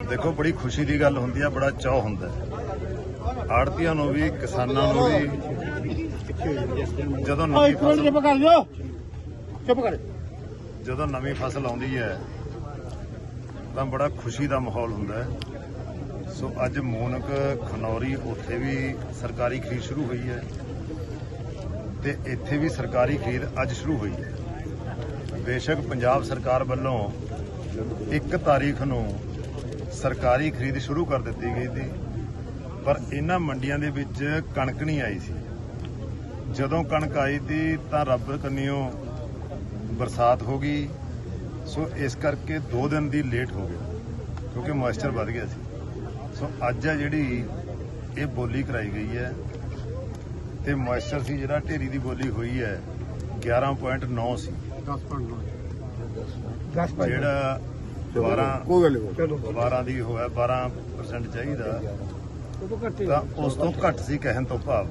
ਦੇਖੋ ਬੜੀ ਖੁਸ਼ੀ ਦੀ ਗੱਲ ਹੁੰਦੀ ਆ ਬੜਾ ਚਾਹ ਹੁੰਦਾ ਆੜਤੀਆਂ ਨੂੰ ਵੀ ਕਿਸਾਨਾਂ ਨੂੰ ਵੀ ਜਦੋਂ ਓ ਨਵੀਂ ਇੱਕ ਮਿੰਟ ਫਸਲ ਚੁੱਪ ਕਰ ਜਾਓ। ਚੁੱਪ ਕਰ। ਜਦੋਂ ਨਵੀਂ ਫਸਲ ਆਉਂਦੀ ਹੈ ਤਾਂ ਬੜਾ ਖੁਸ਼ੀ ਦਾ ਮਾਹੌਲ ਹੁੰਦਾ ਹੈ। ਸੋ ਅੱਜ ਮੂਨਕ ਖਨੌਰੀ ਉੱਥੇ ਵੀ ਸਰਕਾਰੀ ਖਰੀਦ ਸ਼ੁਰੂ ਹੋਈ ਹੈ ਤੇ ਇੱਥੇ ਵੀ ਸਰਕਾਰੀ ਖਰੀਦ ਅੱਜ ਸ਼ੁਰੂ ਹੋਈ ਹੈ। ਬੇਸ਼ੱਕ ਪੰਜਾਬ ਸਰਕਾਰ ਵੱਲੋਂ 1 ਤਾਰੀਖ ਨੂੰ ਸਰਕਾਰੀ ਖਰੀਦ ਸ਼ੁਰੂ ਕਰ ਦਿੱਤੀ ਗਈ ਸੀ ਪਰ ਇਹਨਾਂ ਮੰਡੀਆਂ ਦੇ ਵਿੱਚ ਕਣਕ ਨਹੀਂ ਆਈ ਸੀ। ਜਦੋਂ ਕਣਕ ਆਈ ਸੀ ਤਾਂ ਰੱਬ ਕੰਨਿਓ ਬਰਸਾਤ ਹੋ ਗਈ ਸੋ ਇਸ ਕਰਕੇ 2 ਦਿਨ ਦੀ ਲੇਟ ਹੋ ਗਿਆ ਕਿਉਂਕਿ ਮੋਇਸਚਰ ਵੱਧ ਗਿਆ ਸੀ। ਸੋ ਅੱਜ ਆ ਜਿਹੜੀ ਇਹ ਬੋਲੀ ਕਰਾਈ ਗਈ ਹੈ ਤੇ ਮੋਇਸਚਰ ਸੀ ਜਿਹੜਾ ਢੇਰੀ ਦੀ ਬੋਲੀ ਹੋਈ ਹੈ 11.9 ਸੀ। 10 ਪੁਆਇੰਟ 10 ਜਿਹੜਾ 12 ਕੋਈ ਗੱਲ ਨਹੀਂ। ਚਲੋ। 12 ਦੀ ਹੋਇਆ 12% ਚਾਹੀਦਾ। ਤਾਂ ਉਸ ਤੋਂ ਘੱਟ ਸੀ ਕਹਿਣ ਤੋਂ ਭਾਵ।